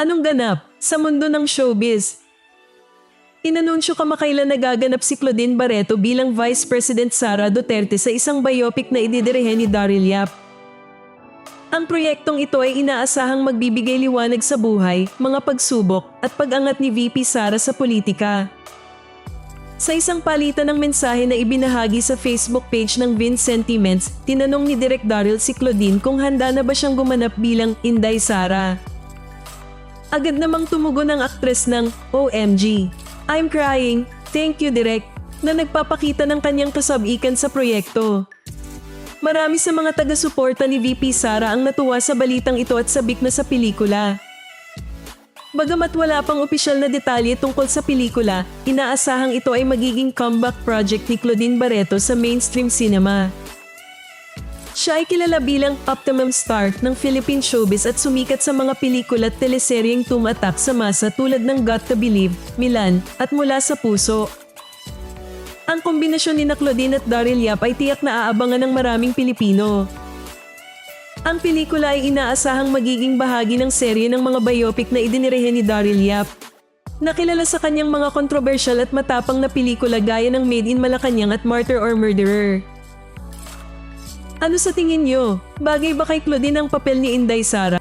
Anong ganap sa mundo ng showbiz? Inanunsyo kamakailan nagaganap si Claudine Barreto bilang Vice President Sara Duterte sa isang biopic na ididirehe ni Daryl Yap. Ang proyektong ito ay inaasahang magbibigay liwanag sa buhay, mga pagsubok at pag-angat ni VP Sara sa politika. Sa isang palitan ng mensahe na ibinahagi sa Facebook page ng Vince Sentiments, tinanong ni Direk Daryl si Claudine kung handa na ba siyang gumanap bilang Inday Sara. Agad namang tumugon ang aktres ng OMG. I'm crying, thank you Direk, na nagpapakita ng kanyang kasabikan sa proyekto. Marami sa mga taga-suporta ni VP Sara ang natuwa sa balitang ito at sabik na sa pelikula. Bagamat wala pang opisyal na detalye tungkol sa pelikula, inaasahang ito ay magiging comeback project ni Claudine Barreto sa mainstream cinema. Siya ay kilala bilang optimum star ng Philippine showbiz at sumikat sa mga pelikula at teleseryeng tumatak sa masa tulad ng Got to Believe, Milan at Mula sa Puso. Ang kombinasyon ni Claudine at Daryl Yap ay tiyak na aabangan ng maraming Pilipino. Ang pelikula ay inaasahang magiging bahagi ng serye ng mga biopic na idinirehe ni Daryl Yap. Nakilala sa kanyang mga kontrobersyal at matapang na pelikula gaya ng Made in Malacanang at Martyr or Murderer. Ano sa tingin nyo? Bagay ba kay Claudine ang papel ni Inday Sara?